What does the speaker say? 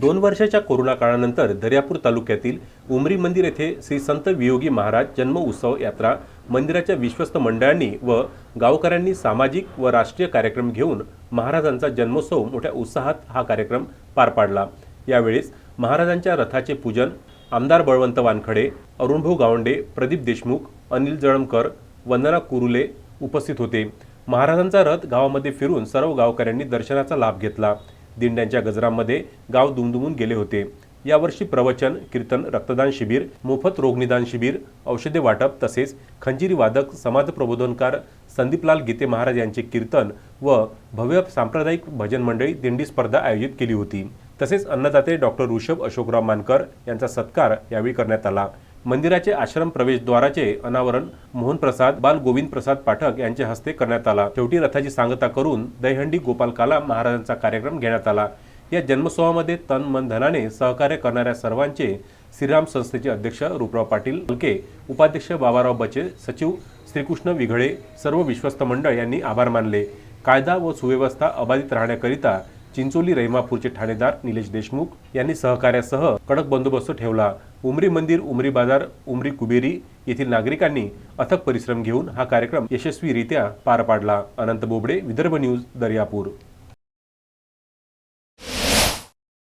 दोन वर्षाच्या कोरोना काळानंतर दर्यापूर तालुक्यातील उमरी मंदिर येथे श्री संत वियोगी महाराज जन्म उत्सव यात्रा मंदिराच्या विश्वस्त मंडळांनी व गावकऱ्यांनी सामाजिक व राष्ट्रीय कार्यक्रम घेऊन महाराजांचा जन्मोत्सव मोठ्या उत्साहात हा कार्यक्रम पार पाडला. यावेळेस महाराजांच्या रथाचे पूजन आमदार बळवंत वानखडे अरुणभाऊ गावंडे प्रदीप देशमुख अनिल जळमकर वंदना कुरुले उपस्थित होते. महाराजांचा रथ गावामध्ये फिरून सर्व गावकऱ्यांनी दर्शनाचा लाभ घेतला. दिंड्यांच्या गजरामध्ये गाव दुमदुमून गेले होते. यावर्षी प्रवचन कीर्तन रक्तदान शिबिर मोफत रोगनिदान शिबिर औषधे वाटप तसेच खंजिरी वादक समाज प्रबोधनकार संदीपलाल गीते महाराज यांचे कीर्तन व भव्य सांप्रदायिक भजन मंडळी दिंडी स्पर्धा आयोजित केली होती. तसेच अन्नदाते डॉक्टर ऋषभ अशोकराव मानकर यांचा सत्कार यावेळी करण्यात आला. मंदिराचे आश्रम प्रवेशद्वाराचे अनावरण मोहन प्रसाद बाल गोविंद प्रसाद पाठक यांच्या हस्ते करण्यात आला. शेवटी रथाची सांगता करून दहीहंडी गोपाल काला महाराजांचा कार्यक्रम घेण्यात आला. या जन्मोत्सवामध्ये तन मन धनाने सहकार्य करणाऱ्या सर्वांचे श्रीराम संस्थेचे अध्यक्ष रूपराव पाटील हलके उपाध्यक्ष बाबाराव बचे सचिव श्रीकृष्ण विघळे सर्व विश्वस्त मंडळ यांनी आभार मानले. कायदा व सुव्यवस्था अबाधित राहण्याकरिता चिंचोली रहिमापूरचे ठाणेदार निलेश देशमुख यांनी सहकार्यासह कडक बंदोबस्त ठेवला. उमरी मंदिर उमरी बाजार उमरी कुबेरी येथील नागरिकांनी अथक परिश्रम घेऊन हा कार्यक्रम यशस्वीरित्या पार पाडला. अनंत बोबडे विदर्भ न्यूज दर्यापूर.